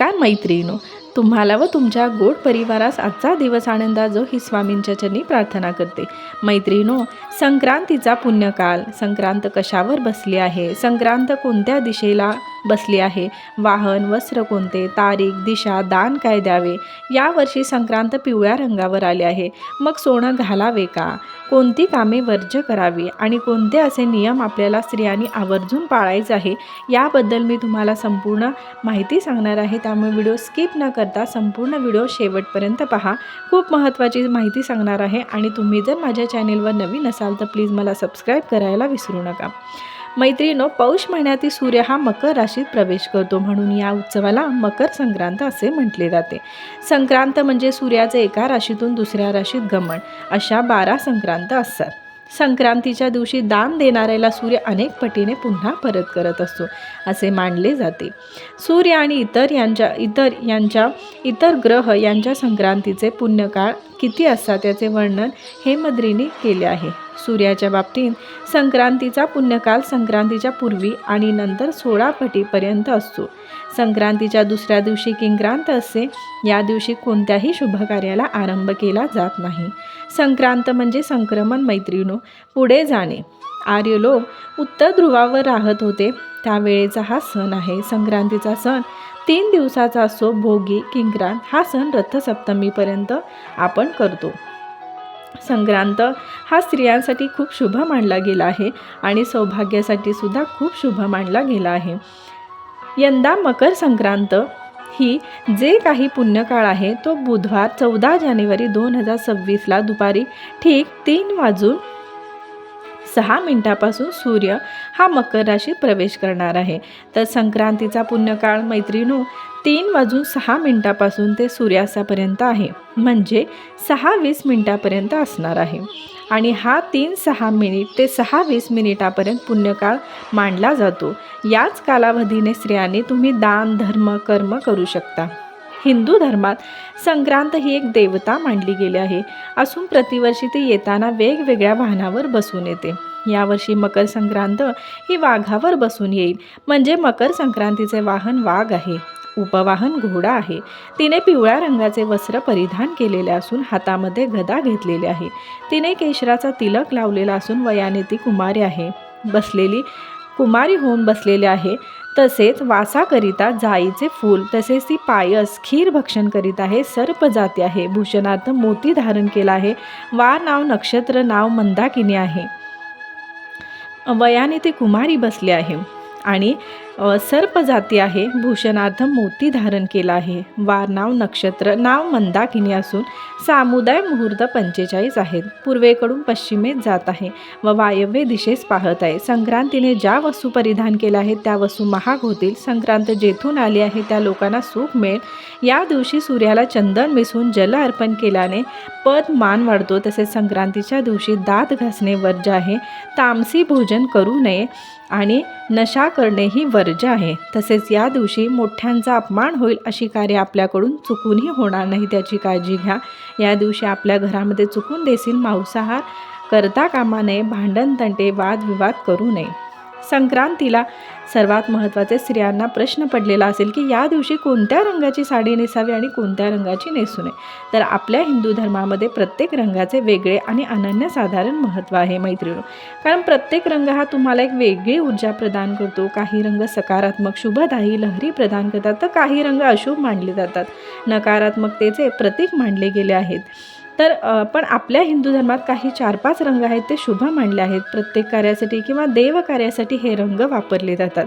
नमस्कार मैत्रिणीनो तुम्हाला व तुमच्या गोड परिवारास आजचा दिवस आनंदा जो ही स्वामींच्या चरणी प्रार्थना करते. मैत्रिणो संक्रांतीचा पुण्यकाल. संक्रांत कशावर बसली आहे? संक्रांत कोणत्या दिशेला बसली आहे? वाहन वस्त्र कोणते? तारीख दिशा दान काय द्यावे? यावर्षी संक्रांत पिवळ्या रंगावर आले आहे. मग सोनं घालावे का? कोणती कामे वर्ज्य करावी? आणि कोणते असे नियम आपल्याला स्त्रियांनी आवर्जून पाळायचे आहे? याबद्दल मी तुम्हाला संपूर्ण माहिती सांगणार आहे. त्यामुळे व्हिडिओ स्किप न करता संपूर्ण व्हिडिओ शेवटपर्यंत पहा. खूप महत्त्वाची माहिती सांगणार आहे आणि तुम्ही जर माझ्या चॅनेलवर नवीन असाल तर प्लीज मला सबस्क्राईब करायला विसरू नका. मैत्रिणो पौष महिन्यातील सूर्य हा मकर राशीत प्रवेश करतो म्हणून या उत्सवाला मकर संक्रांत असे म्हटले जाते. संक्रांत म्हणजे सूर्याचे एका राशीतून दुसऱ्या राशीत गमन. अशा बारा संक्रांत असतात. संक्रांतीच्या दिवशी दान देणाऱ्याला सूर्य अनेक पटीने पुन्हा परत करत असतो असे मानले जाते. सूर्य आणि इतर यांच्या इतर यांच्या इतर ग्रह यांच्या संक्रांतीचे पुण्यकाळ किती असतात याचे वर्णन हेमद्रीने केले आहे. सूर्याच्या बाबतीत संक्रांतीचा पुण्यकाल संक्रांतीच्या पूर्वी आणि नंतर सोळा पटीपर्यंत असतो. संक्रांतीच्या दुसऱ्या दिवशी किंक्रांत असते. या दिवशी कोणत्याही शुभकार्याला आरंभ केला जात नाही. संक्रांत म्हणजे संक्रमण मैत्रिणो. पुढे जाणे. आर्य लोक उत्तर ध्रुवावर राहत होते. त्यावेळेचा हा सण आहे. संक्रांतीचा सण तीन दिवसाचा असो भोगी किंक्रांत हा सण रथसप्तमीपर्यंत आपण करतो. संक्रांत हा स्त्रियांसाठी खूप शुभ मानला गेला आहे आणि सौभाग्यासाठी सुद्धा खूप शुभ मानला गेला आहे. यंदा मकर संक्रांत ही जे काही पुण्यकाळ आहे तो बुधवार चौदा जानेवारी दोन हजार सव्वीसला दुपारी ठीक तीन वाजून सहा मिनिटापासून सूर्य हा मकर राशीत प्रवेश करणार आहे. तर संक्रांतीचा पुण्यकाळ मैत्रिणू तीन वाजून सहा मिनिटापासून ते सूर्यास्तापर्यंत आहे. म्हणजे सहा वीस मिनिटापर्यंत असणार आहे. आणि हा तीन सहा मिनिट ते सहा वीस मिनिटापर्यंत पुण्यकाळ मांडला जातो. याच कालावधीने स्त्रियांनी तुम्ही दान धर्म कर्म करू शकता. हिंदू धर्मात संक्रांत ही एक देवता मांडली गेली आहे. असून प्रतिवर्षी ती येताना वेगवेगळ्या वाहनावर बसून येते. यावर्षी मकर संक्रांत ही वाघावर बसून येईल. म्हणजे मकर संक्रांतीचे वाहन वाघ आहे. उपवाहन घोडा आहे. तिने पिवळ्या रंगाचे वस्त्र परिधान केलेले असून हातामध्ये गदा घेतलेली आहे. तिने केशराचा तिलक लावलेला असून वयाने ती कुमारी आहे. बसलेली कुमारी होऊन बसलेले आहे. तसेच वासाकरिता जाईचे फूल तसेच ती पायस खीर भक्षण करीत आहे सर्प जाती आहे भूषणार्थ मोती धारण केला आहे वा नाव नक्षत्र नाव मंदाकिनी आहे. वयाने ते कुमारी बसले आहे आणि सर्प जाती आहे. भूषणार्थ मोती धारण केला आहे. वार नाव नक्षत्र नाव मंदाकिनी असून सामुदाय मुहूर्त पंचेचाळीस आहेत. पूर्वेकडून पश्चिमेत जात आहे व वायव्य दिशेस पाहत आहे. संक्रांतीने ज्या वस्तू परिधान केल्या आहेत त्या वस्तू महाग होतील. संक्रांत जेथून आली आहे त्या लोकांना सुख मिळेल. या दिवशी सूर्याला चंदन मिसळून जल अर्पण केल्याने पद मान वाढतो. तसेच संक्रांतीच्या दिवशी दात घासणे वर्ज आहे. तामसी भोजन करू नये आणि नशा करणेही वर्ज्य आहे. तसेच या दिवशी मोठ्यांचा अपमान होईल अशी कार्य आपल्याकडून चुकूनही होणार नाही त्याची काळजी घ्या. या दिवशी आपल्या घरामध्ये चुकून देसील मांसाहार करता कामा नये भांडण तंटे वादविवाद करू नये. संक्रांतीला सर्वात महत्त्वाचे स्त्रियांना प्रश्न पडलेला असेल की या दिवशी कोणत्या रंगाची साडी नेसावी आणि कोणत्या रंगाची नेसू नये? तर आपल्या हिंदू धर्मामध्ये प्रत्येक रंगाचे वेगळे आणि अनन्यसाधारण महत्त्व आहे मैत्रिणी कारण प्रत्येक रंग हा तुम्हाला एक वेगळी ऊर्जा प्रदान करतो. काही रंग सकारात्मक शुभदायी लहरी प्रदान करतात. तर काही रंग अशुभ मानले जातात. नकारात्मकतेचे प्रतीक मानले गेले आहेत. तर पण आपल्या हिंदू धर्मात काही चार पाच रंग आहेत ते शुभ मानले आहेत. प्रत्येक कार्यासाठी किंवा देव कार्यासाठी हे रंग वापरले जातात.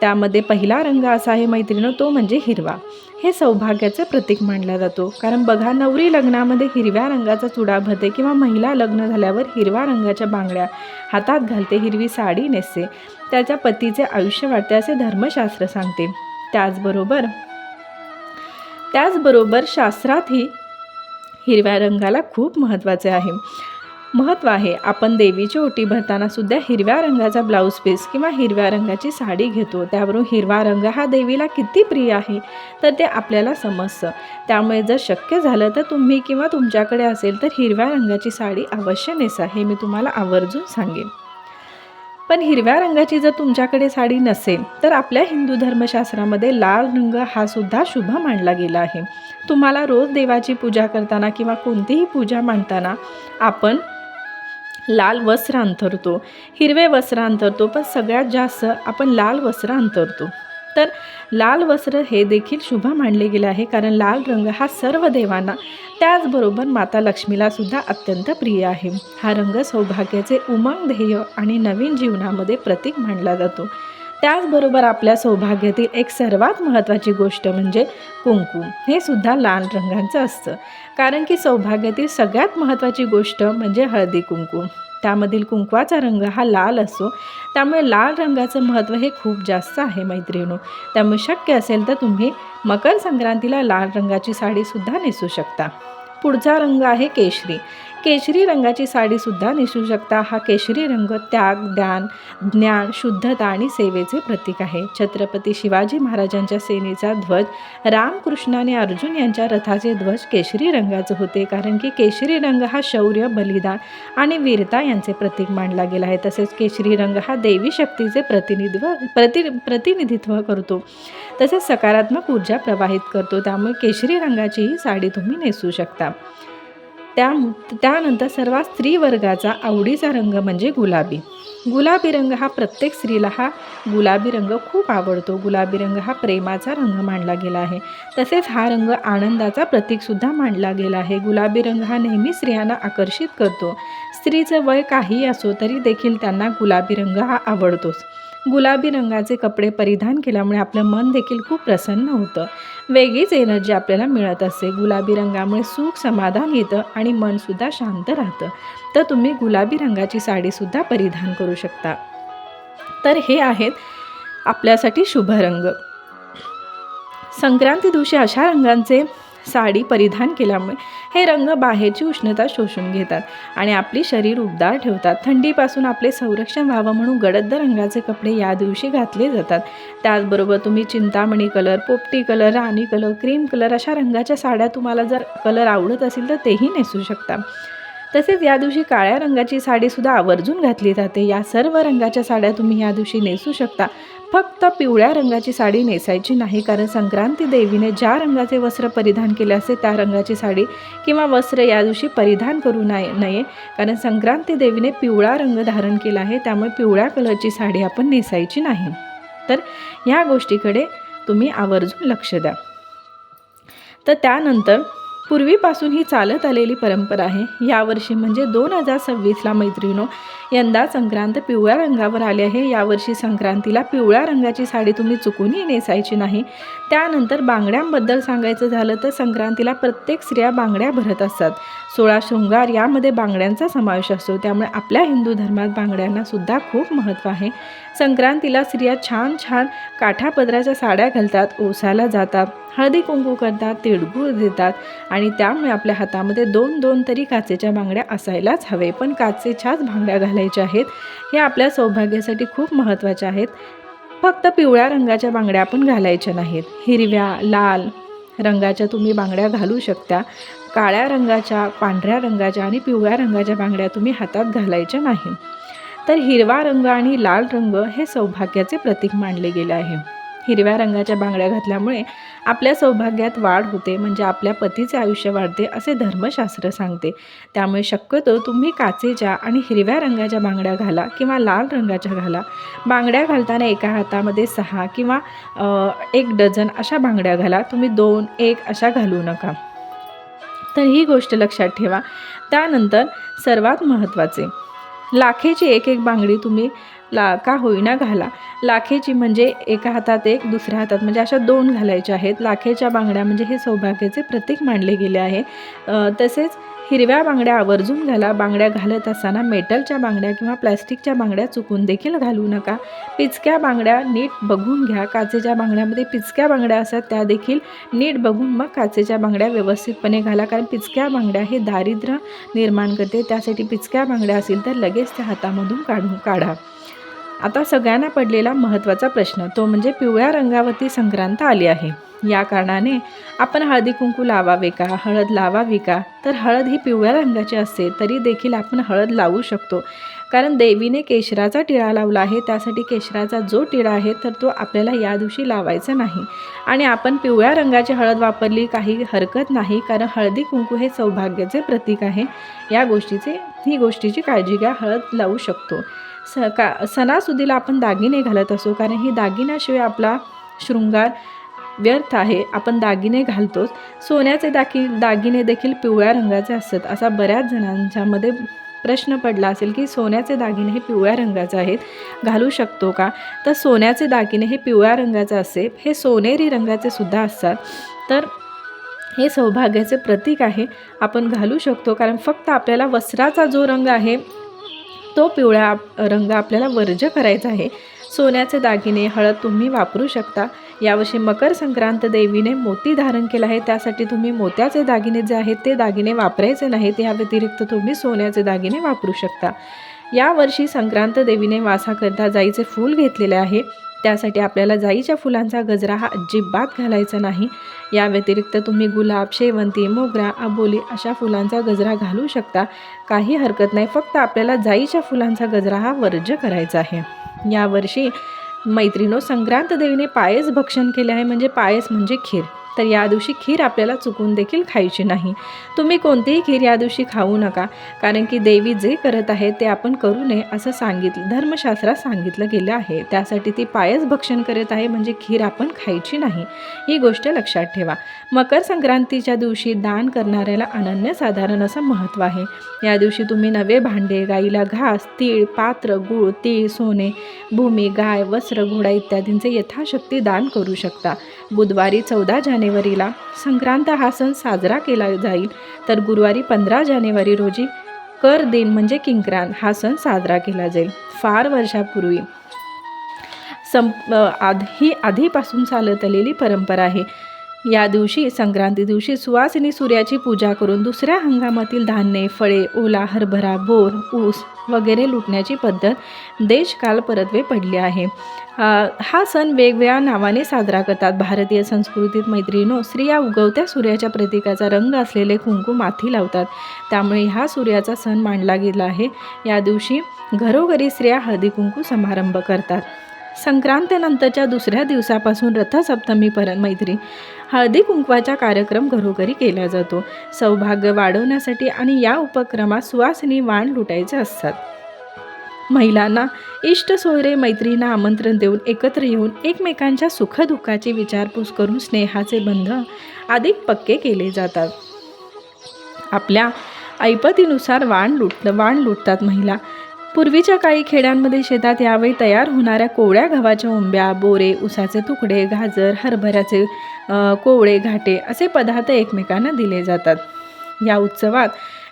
त्यामध्ये पहिला रंग असा आहे मैत्रिणं तो म्हणजे हिरवा. हे सौभाग्याचं प्रतीक मानला जातो. कारण बघा नवरी लग्नामध्ये हिरव्या रंगाचा चुडा भरते किंवा महिला लग्न झाल्यावर हिरव्या रंगाच्या बांगड्या हातात घालते हिरवी साडी नेसते. त्याच्या पतीचे आयुष्य वाढते असे धर्मशास्त्र सांगते. त्याचबरोबर त्याचबरोबर शास्त्रातही हिरव्या रंगाला खूप महत्त्वाचे आहे. महत्त्व आहे आपण देवीची ओटी भरताना सुद्धा हिरव्या रंगाचा ब्लाऊज पीस किंवा हिरव्या रंगाची साडी घेतो. त्यावरून हिरवा रंग हा देवीला किती प्रिय आहे तर ते आपल्याला समजतं. त्यामुळे जर शक्य झालं तर तुम्ही किंवा तुमच्याकडे असेल तर हिरव्या रंगाची साडी अवश्य नेसा हे मी तुम्हाला आवर्जून सांगेन. पण हिरव्या रंगाची जर तुमच्याकडे साडी नसेल तर आपल्या हिंदू धर्मशास्त्रामध्ये लाल रंग हा सुद्धा शुभ मानला गेला आहे. तुम्हाला रोज देवाची पूजा करताना किंवा कोणतीही पूजा मांडताना आपण लाल वस्त्र अंतरतो हिरवे वस्त्र अंतरतो पण सगळ्यात जास्त आपण लाल वस्त्र अंतरतो तर लाल वस्त्र हे देखील शुभ मानले गेले आहे कारण लाल रंग हा सर्व देवांना त्याचबरोबर माता लक्ष्मीला सुद्धा अत्यंत प्रिय आहे. हा रंग सौभाग्याचे उमंग ध्येय आणि नवीन जीवनामध्ये प्रतीक मानला जातो. त्याचबरोबर आपल्या सौभाग्यातील एक सर्वात महत्त्वाची गोष्ट म्हणजे कुंकू. हे सुद्धा लाल रंगांचं असतं. कारण की सौभाग्यातील सगळ्यात महत्त्वाची गोष्ट म्हणजे हळदी कुंकू. त्यामधील कुंकवाचा रंग हा लाल असतो त्यामुळे लाल रंगाचं महत्त्व हे खूप जास्त आहे मैत्रिणू त्यामुळे शक्य असेल तर तुम्ही मकर संक्रांतीला लाल रंगाची साडीसुद्धा नेसू शकता. पुढचा रंग आहे केशरी. केशरी रंगाची साडीसुद्धा नेसू शकता. हा केशरी रंग त्याग ज्ञान ज्ञान शुद्धता आणि सेवेचे प्रतीक आहे. छत्रपती शिवाजी महाराजांच्या सेनेचा ध्वज रामकृष्ण आणि अर्जुन यांच्या रथाचे ध्वज केशरी रंगाचे होते. कारण की केशरी रंग हा शौर्य बलिदान आणि वीरता यांचे प्रतीक मानला गेला आहे. तसेच केशरी रंग हा देवी शक्तीचे प्रतिनिधित्व प्रति प्रतिनिधित्व करतो. तसेच सकारात्मक ऊर्जा प्रवाहित करतो. त्यामुळे केशरी रंगाची ही साडी तुम्ही नेसू शकता. त्या त्यानंतर सर्वात स्त्री वर्गाचा आवडीचा रंग म्हणजे गुलाबी. गुलाबी रंग हा प्रत्येक स्त्रीला हा गुलाबी रंग खूप आवडतो. गुलाबी रंग हा प्रेमाचा रंग मानला गेला आहे. तसेच हा रंग आनंदाचा प्रतीकसुद्धा मानला गेला आहे. गुलाबी रंग हा नेहमी स्त्रियांना आकर्षित करतो. स्त्रीचं वय काही असो तरी देखील त्यांना गुलाबी रंग हा आवडतोच. गुलाबी रंगाचे कपडे परिधान केल्यामुळे आपलं मन देखील खूप प्रसन्न होतं. वेगळीच एनर्जी आपल्याला मिळत असते गुलाबी रंगामुळे सुख समाधान येतं आणि मनसुद्धा शांत राहतं. तर तुम्ही गुलाबी रंगाची साडीसुद्धा परिधान करू शकता. तर हे आहेत आपल्यासाठी शुभ रंग. संक्रांती दिवशी अशा रंगांचे साडी परिधान केल्यामुळे हे रंग बाहेरची उष्णता शोषून घेतात आणि आपली शरीर उबदार ठेवतात. थंडीपासून आपले संरक्षण व्हावं म्हणून गडद रंगाचे कपडे या दिवशी घातले जातात. त्याचबरोबर तुम्ही चिंतामणी कलर पोपटी कलर राणी कलर क्रीम कलर अशा रंगाच्या साड्या तुम्हाला जर कलर आवडत असेल तर तेही नेसू शकता. तसेच या दिवशी काळ्या रंगाची साडीसुद्धा आवर्जून घातली जाते. या सर्व रंगाच्या साड्या तुम्ही या दिवशी नेसू शकता. फक्त पिवळ्या रंगाची साडी नेसायची नाही कारण संक्रांती देवीने ज्या रंगाचे वस्त्र परिधान केले असते त्या रंगाची साडी किंवा वस्त्र या दिवशी परिधान करू नये नये. कारण संक्रांती देवीने पिवळा रंग धारण केला आहे त्यामुळे पिवळ्या कलरची साडी आपण नेसायची नाही. तर ह्या गोष्टीकडे तुम्ही आवर्जून लक्ष द्या. तर त्यानंतर पूर्वीपासून ही चालत आलेली परंपरा आहे. यावर्षी म्हणजे दोन हजार सव्वीसला मैत्रिणो यंदा संक्रांत पिवळ्या रंगावर आली आहे. यावर्षी संक्रांतीला पिवळ्या रंगाची साडी तुम्ही चुकूनही नेसायची नाही. त्यानंतर बांगड्यांबद्दल सांगायचं झालं तर संक्रांतीला प्रत्येक स्त्रिया बांगड्या भरत असतात. सोळा शृंगार यामध्ये बांगड्यांचा समावेश असतो. त्यामुळे आपल्या हिंदू धर्मात बांगड्यांना सुद्धा खूप महत्त्व आहे. संक्रांतीला स्त्रिया छान छान काठापदराच्या साड्या घालतात ओसायला जातात हळदी कुंकू करतात तिळगुळ देतात आणि त्यामुळे आपल्या हातामध्ये दोन दोन तरी काचेच्या बांगड्या असायलाच हवे. पण काचेच्याच बांगड्या घालायच्या आहेत. हे आपल्या सौभाग्यासाठी खूप महत्त्वाच्या आहेत. फक्त पिवळ्या रंगाच्या बांगड्या आपण घालायच्या नाहीत. हिरव्या लाल रंगाच्या तुम्ही बांगड्या घालू शकता. काळ्या रंगाच्या पांढऱ्या रंगाच्या आणि पिवळ्या रंगाच्या बांगड्या तुम्ही हातात घालायच्या नाही. तर हिरवा रंग आणि लाल रंग हे सौभाग्याचे प्रतीक मानले गेले आहे. हिरव्या रंगाच्या बांगड्या घातल्यामुळे आपल्या सौभाग्यात वाढ होते म्हणजे आपल्या पतीचे आयुष्य वाढते असे धर्मशास्त्र सांगते. त्यामुळे शक्यतो तुम्ही काचेच्या आणि हिरव्या रंगाच्या बांगड्या घाला किंवा लाल रंगाच्या घाला. बांगड्या घालताना एका हातामध्ये सहा किंवा एक डझन अशा बांगड्या घाला. तुम्ही दोन एक अशा घालू नका. तर ही गोष्ट लक्षात ठेवा. त्यानंतर सर्वात महत्त्वाचे. लाखेची एक एक बांगडी तुम्ही ला का होईना घाला. लाखेची म्हणजे एका हातात एक दुसऱ्या हातात म्हणजे अशा दोन घालायच्या आहेत. लाखेच्या बांगड्या म्हणजे हे सौभाग्याचे प्रतीक मानले गेले आहे. तसेच हिरव्या बांगड्या आवर्जून घाला. बांगड्या घालत असताना मेटलच्या बांगड्या किंवा प्लॅस्टिकच्या बांगड्या चुकून देखील घालू नका. पिचक्या बांगड्या नीट बघून घ्या. काचेच्या बांगड्यामध्ये पिचक्या बांगड्या असतात त्या देखील नीट बघून मग काचेच्या बांगड्या व्यवस्थितपणे घाला. कारण पिचक्या बांगड्या हे दारिद्र्य निर्माण करते. त्यासाठी पिचक्या बांगड्या असतील तर लगेच त्या हातामधून काढून काढा. आता सगळ्यांना पडलेला महत्त्वाचा प्रश्न तो म्हणजे पिवळ्या रंगावरती संक्रांत आली आहे. या कारणाने आपण हळदी कुंकू लावावे का हळद लावावी का? तर हळद ही पिवळ्या रंगाची असते तरी देखील आपण हळद लावू शकतो. कारण देवीने केशराचा टिळा लावला आहे त्यासाठी केशराचा जो टिळा आहे तर तो आपल्याला या दिवशी लावायचा नाही. आणि आपण पिवळ्या रंगाची हळद वापरली काही हरकत नाही कारण हळदी कुंकू हे सौभाग्याचे प्रतीक आहे. या गोष्टीचे ही गोष्टीची काळजी घ्या हळद लावू शकतो. स का सणासुदीला आपण दागिने घालत असो कारण ही दागिन्याशिवाय आपला शृंगार व्यर्थ आहे. आपण दागिने घालतोच. सोन्याचे दाखी दागिने देखील पिवळ्या रंगाचे असतात. असा बऱ्याच जणांच्यामध्ये प्रश्न पडला असेल की सोन्याचे दागिने हे पिवळ्या रंगाचे आहेत घालू शकतो का? तर सोन्याचे दागिने हे पिवळ्या रंगाचे असे हे सोनेरी रंगाचे सुद्धा असतात. तर हे सौभाग्याचे प्रतीक आहे. आपण घालू शकतो कारण फक्त आपल्याला वस्त्राचा जो रंग आहे तो पिवळा रंग आपल्याला वर्ज करायचा आहे. सोन्याचे दागिने हळद तुम्ही वापरू शकता. यावर्षी मकर संक्रांत देवीने मोती धारण केलं आहे. त्यासाठी तुम्ही मोत्याचे दागिने जे आहेत ते दागिने वापरायचे नाहीत. या व्यतिरिक्त तुम्ही सोन्याचे दागिने वापरू शकता. यावर्षी संक्रांत देवीने वासाकरता जाईचे फूल घेतलेले आहे. त्यासाठी आपल्याला जाईच्या फुलांचा गजरा हा अजिबात घालायचा नाही. या व्यतिरिक्त तुम्ही गुलाब शेवंती मोगरा आबोली अशा फुलांचा गजरा घालू शकता. काही हरकत नाही फक्त आपल्याला जाईच्या फुलांचा गजरा हा वर्ज्य करायचा आहे. यावर्षी मैत्रिणो संक्रांत देवीने पायस भक्षण केले आहे. म्हणजे पायस म्हणजे खीर. तर या दिवशी खीर आपल्याला चुकून देखील खायची नाही. तुम्ही कोणतीही खीर या दिवशी खाऊ नका कारण की देवी जे करत आहे ते आपण करू नये असं सांगितलं धर्मशास्त्रात सांगितलं गेलं आहे. त्यासाठी ती पायस भक्षण करत आहे म्हणजे खीर आपण खायची नाही. ही गोष्ट लक्षात ठेवा. मकर संक्रांतीच्या दिवशी दान करणाऱ्याला अनन्यसाधारण असं महत्त्व आहे. या दिवशी तुम्ही नवे भांडे गाईला घास तीळ पात्र गूळ तीळ सोने भूमी गाय वस्त्र घोडा इत्यादींचे यथाशक्ती दान करू शकता. बुधवारी चौदा जानेवारीला संक्रांत हा सण साजरा केला जाईल. तर गुरुवारी पंधरा जानेवारी रोजी कर दिन म्हणजे किंक्रांत हा सण साजरा केला जाईल. फार वर्षापूर्वी. संप आधी आधीपासून चालत आलेली परंपरा आहे. या दिवशी संक्रांती दिवशी सुवासिनी सूर्याची पूजा करून दुसऱ्या हंगामातील धान्ये फळे ओला हरभरा बोर ऊस वगैरे लुटण्याची पद्धत देशकाल परतवे पडली आहे. हा सण वेगवेगळ्या नावाने साजरा करतात. भारतीय संस्कृतीत मैत्रिणो स्त्रिया उगवत्या सूर्याच्या प्रतीकाचा रंग असलेले कुंकू माथी लावतात. त्यामुळे ह्या सूर्याचा सण मांडला गेला आहे. या दिवशी घरोघरी स्त्रिया हळदी कुंकू समारंभ करतात. संक्रांतीनंतरच्या दुसऱ्या दिवसापासून रथसप्तमीपर्यंत मैत्री. हळदी कुंकवाचा कार्यक्रम घरोघरी केला जातो. सौभाग्य वाढवण्यासाठी आणि या उपक्रमात सुवासिनी वाण लुटायचे असतात. महिलांना इष्ट सोयरे मैत्रींना आमंत्रण देऊन एकत्र येऊन एकमेकांच्या सुखदुःखाची विचारपूस करून स्नेहाचे बंध अधिक पक्के केले जातात. आपल्या ऐपतीनुसार वाण लुट वाण लुटतात महिला. पूर्वीच्या काळी खेड्यांमध्ये शेतात यावेळी तयार होणाऱ्या कोवळ्या गव्हाच्या उंब्या बोरे उसाचे तुकडे गाजर हरभऱ्याचे कोवळे घाटे असे पदार्थ एकमेकांना दिले जातात. या उत्सवात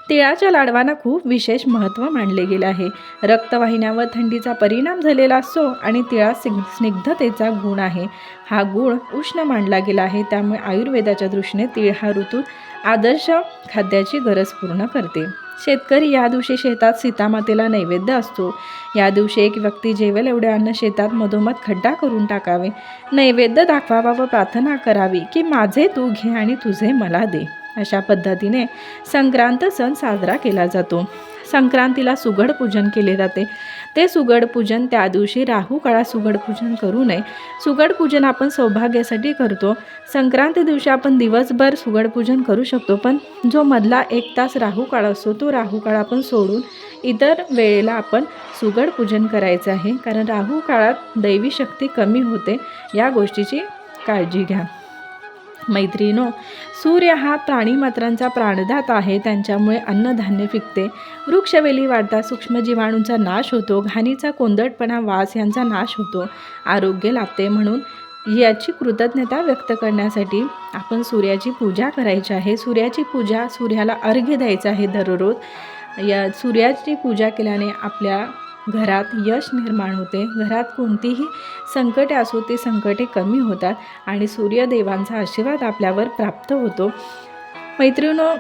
तिळाच्या लाडवांना खूप विशेष महत्त्व मानले गेले आहे. रक्तवाहिन्यावर थंडीचा परिणाम झालेला असतो आणि तिळा स्निग्धतेचा गुण आहे. हा गुण उष्ण मानला गेला आहे. त्यामुळे आयुर्वेदाच्या दृष्टीने तिळ हा ऋतू आदर्श खाद्याची गरज पूर्ण करते. शेतकरी या दिवशी शेतात सीतामातेला नैवेद्य असतो. या दिवशी एक व्यक्ती जेवेल एवढे अन्न शेतात मधोमध खड्डा करून टाकावे. नैवेद्य दाखवावा व प्रार्थना करावी की माझे तू घे आणि तुझे मला दे. अशा पद्धतीने संक्रांत सण साजरा केला जातो. संक्रांतीला सुगड पूजन केले जाते. ते सुगड पूजन त्या दिवशी राहू काळात सुगड पूजन करू नये. सुगड पूजन आपण सौभाग्यासाठी करतो. संक्रांती दिवशी आपण दिवसभर सुगड पूजन करू शकतो पण जो मधला एक तास राहू काळ असतो तो राहू काळ आपण सोडून इतर वेळेला आपण सुगड पूजन करायचं आहे. कारण राहू काळात दैवी शक्ती कमी होते. या गोष्टीची काळजी घ्या. मैत्रिणो सूर्य हा प्राणीमात्रांचा प्राणदाता आहे त्यांच्यामुळे अन्नधान्य पिकते. वृक्षवेली वाढता सूक्ष्मजीवाणूंचा नाश होतो घाणीचा कोंदटपणा वास यांचा नाश होतो आरोग्य लाभते म्हणून याची कृतज्ञता व्यक्त करण्यासाठी आपण सूर्याची पूजा करायची आहे. सूर्याची पूजा सूर्याला अर्घ्य द्यायचं आहे दररोज. या सूर्याची पूजा केल्याने आपल्या घरात यश निर्माण होते. घरात कोणतीही संकटे असो ते संकटे कमी होतात आणि सूर्यदेवांचा आशीर्वाद आपल्यावर प्राप्त होतो. मैत्रिणो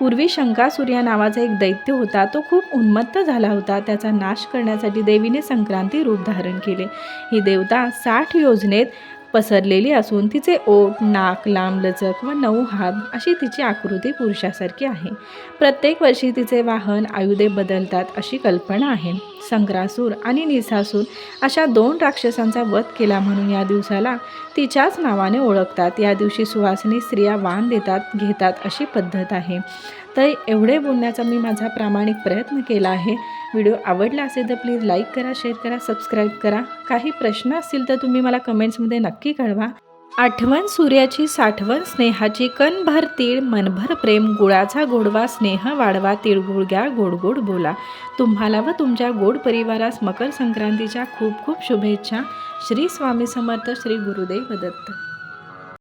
पूर्वी शंकासूर्या नावाचा एक दैत्य होता. तो खूप उन्मत्त झाला होता. त्याचा नाश करण्यासाठी देवीने संक्रांती रूप धारण केले. ही देवता साठ योजनेत पसरलेली असून तिचे ओठ नाक लांब लचक व नऊ हात अशी तिची आकृती पुरुषासारखी आहे. प्रत्येक वर्षी तिचे वाहन आयुधे बदलतात अशी कल्पना आहे. संग्रासूर आणि निसासूर अशा दोन राक्षसांचा वध केला म्हणून या दिवसाला तिच्याच नावाने ओळखतात. या दिवशी सुवासिनी स्त्रिया वाण देतात घेतात अशी पद्धत आहे. तर एवढे बोलण्याचा मी माझा प्रामाणिक प्रयत्न केला आहे. व्हिडिओ आवडला असेल तर प्लीज लाईक करा शेअर करा सबस्क्राईब करा. काही प्रश्न असतील तर तुम्ही मला कमेंट्समध्ये नक्की कळवा. आठवण सूर्याची साठवण स्नेहाची कणभर तीळ मनभर प्रेम गुळाचा गोडवा स्नेह वाढवा तिळगुळ घ्या गोड गोड बोला. तुम्हाला व तुमच्या गोड परिवारास मकर संक्रांतीच्या खूप खूप शुभेच्छा. श्री स्वामी समर्थ श्री गुरुदेव दत्त.